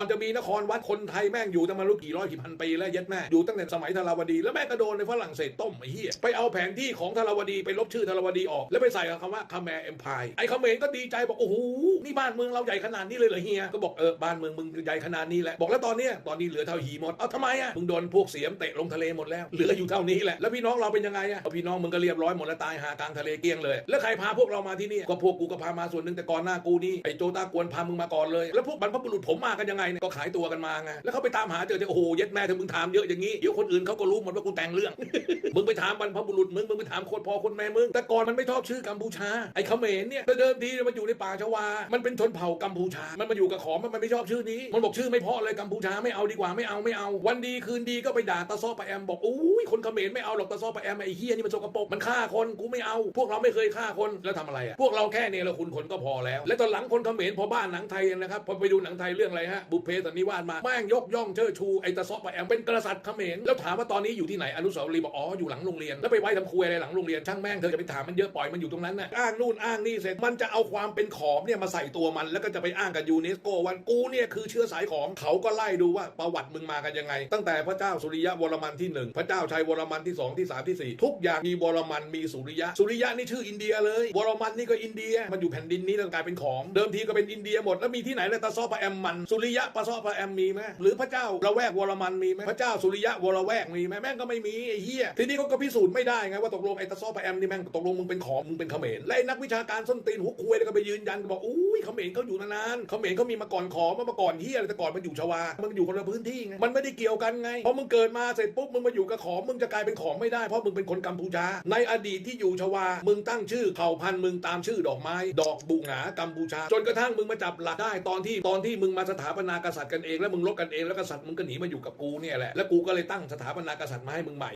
มันจะมีนครวัดคนไทยแม่งอยู่ตั้งมารู้กี่ร้อยกี่พันปีแล้วย็ดแม่อยู่ตั้งแต่สมัยธาราวดี แล้วแม่ก็โดนในฝรั่งเศสต้มไอ้เหี้ยไปเอาแผนที่ของธาราวดีไปลบชื่อธาราวดีออก แล้วไปใส่คำว่าคาแมร์เอ็มพายไอ้คเมรก็ดีใจบอกโอ้โหนี่บ้านเมืองเราใหญ่ขนาดนี้เลยเหรอเฮียก็บอกเออบ้านเมืองมึงใหญ่ขนาดนี้แหละบอกแล้วตอนเนี้ยตอนนี้เหลือเท่าหีหมดเอาทำไมอะมึงโดนพวกเสียมเตะลงทะเลหมดแล้วเหลืออยู่เท่านี้แหละแล้วพี่น้องเราเป็นยังไงอะพี่น้องมึงก็เรียบร้อยหมดแล้วตายหากลางทะเลเกลี้ยงเลยแล้วใครพาพวกเรามาที่นี่ก็พวกกูก็พามาส่วนหนึ่งแต่ก่อนหน้ากูนี่ไอ้โจตากวนพามึงมาก่อนเลยแล้วพวกบรรพบุรุษผมมากันยังไงเนี่ยก็ขายตัวกันมาไงแล้วเขาไปตามหาเจอจอโอ้โหเย็ดแม่ถ้ามึงถามเยอะอย่างนี้เดี๋ยวคนอื่นเขาก็รู้หมดว่ากูแต่งเรื่อง มึงไปถามบรรพบุรุษมึงมึงไปถามคนพ่อคนแม่มึงแต่ก่อนมันไม่ชอบชื่อกัมพูชาไอ้เขมรเนี่ยเดิมทีมันอยู่ในป่าชวา มันเป็นชนเผ่ากัมพูชา มันมาอยู่กับขอมมันไม่ชอบชื่อนี้ มันบอกชื่อไม่พราะเลยกัมพูชาไม่เอาดีกว่าไม่เอาไม่เอา วันดีคืนดีก็ไปด่าตาซ้อปะแอมบอกอุ้ยคนเขมรไม่เอาหรอกตาซ้อปะแอมไอ้เฮียนี่มันสกปรกมันฆ่าคนกูไม่เอา พวกเราไม่เคยฆ่าคนแล้วทำอะไรอะพวกเราแค่เนี่ยเราคุณคนก็พอแล้ว และตอนหลังคนเขมรพอบ้านหนังไทยนะครับพอไปดูหนังไทยเรื่องอะไรฮะบพเพสันนิวาสมาแม่งยกย่องเชิดชูไอ้ตาซอปะแอมเป็นกษัตริย์เขมรแล้วถามว่าตอนนี้อยู่ที่ไหนอนุสาวรีย์บอกอ๋ออยู่หลังโรงเรียนแล้วไปไว้ทำครัวอะไรหลังโรงเรียนช่างแม่งเธอจะไปถามมันเยอะปล่อยมันอยู่ตรงนั้นน่ะอ้างนู่นอ้างนี่เสร็จมันจะเอาความเป็นขอมเนี่ยมาใส่ตัวมัน แล้วก็จะไปอ้างกับยูเนสโกวันกูเนี่ยคือเชื้อสายของเขาก็ไล่ดูว่าประวัติมึงมากันยังไง ตั้งแต่พระเจ้าสุริยะวรมันที่หนึ่งพระเจ้าชัยวรมันที่สองที่สามที่สี่ทุกอย่างมีวรมันมีสุริยะ สุริยะนี่ชื่ออินเดียเลยวรมันนี่ก็อินเดียมันอยู่แผ่นดินนี้แล้วกลายเป็นของเดิมทีก็เป็นอินเดียหมดแล้วมีที่ไหนเลยตาซอปะแอมมันสุริยะปะซอปะแอมมีไหมหรือพระเจ้าละแวกวรมันมีไหมพระเจ้าสุริยะวรแวกมีไหมแม่งก็ไม่มีไอ้เหี้ยทีนี้เขาก็พิสูจน์ไม่ได้ไงว่าตกลงไอ้ตาซอปะแอมนี่แม่งตกลงมึงเป็นของมึงเป็นเขมรและนักวิชาการส้นตีนหัวคุยแล้วก็ไปยืนยันก็บอกอุ้ยเขมรเขาอยู่นานๆเขมรเขามีมาก่อนขอมามาก่อนเหี้ยอะไรแต่ก่อนมันอยู่ชวามันอยู่คนละพื้นที่ไงมันไม่ได้เกี่ยวกันไงพอมึงเกิดมาเสร็จปุ๊บมึงมาอยู่กับขอมมึงจะกลายเป็นของไม่ได้เพราะมึงเป็นคนกัมพูชา ในอดีตที่อยู่ชวา มึงตั้งชื่อเผ่าพันธุ์มึงตามชื่อดอกไม้ ดอกบุหงากัมพูชา จนกระทั่งมึงมาจับหลักได้ตอนที่ตอนที่มึงมาสถาปนากษัตริย์กันเองแล้วมึงลบกันเองแล้วกษัตริย์มึงก็หนีมาอยู่กับกูเนี่ยแหละแล้วกูก็เลยตั้งสถาปนากษัตริย์มาให้มึงใหม่